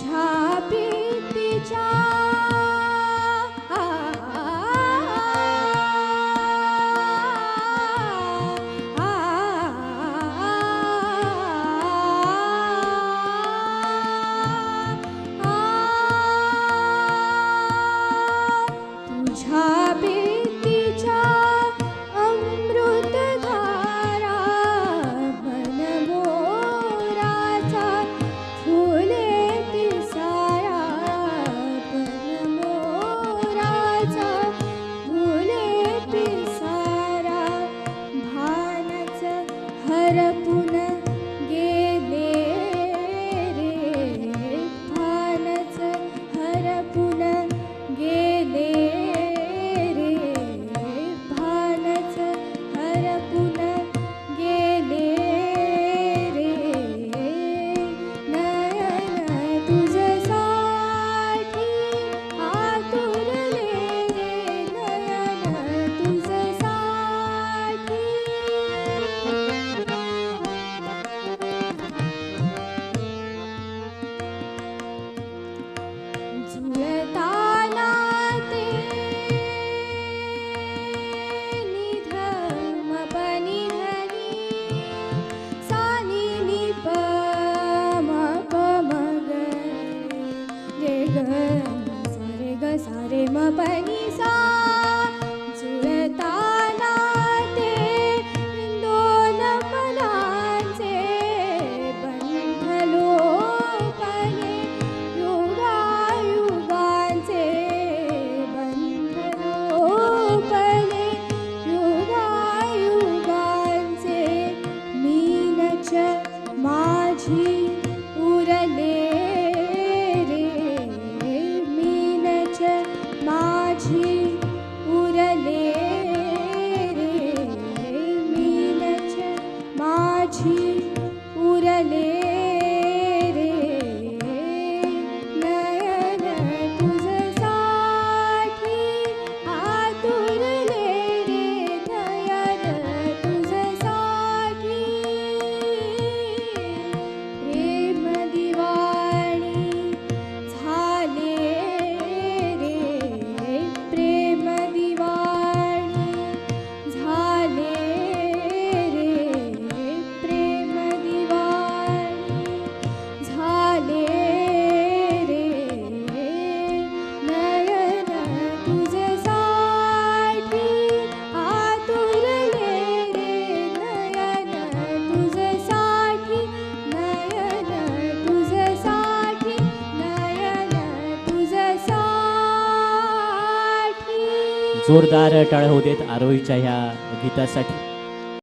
বোঝা 你走。cheese. जोरदार टाळ्या होऊ देत आरोहीच्या ह्या गीतासाठी.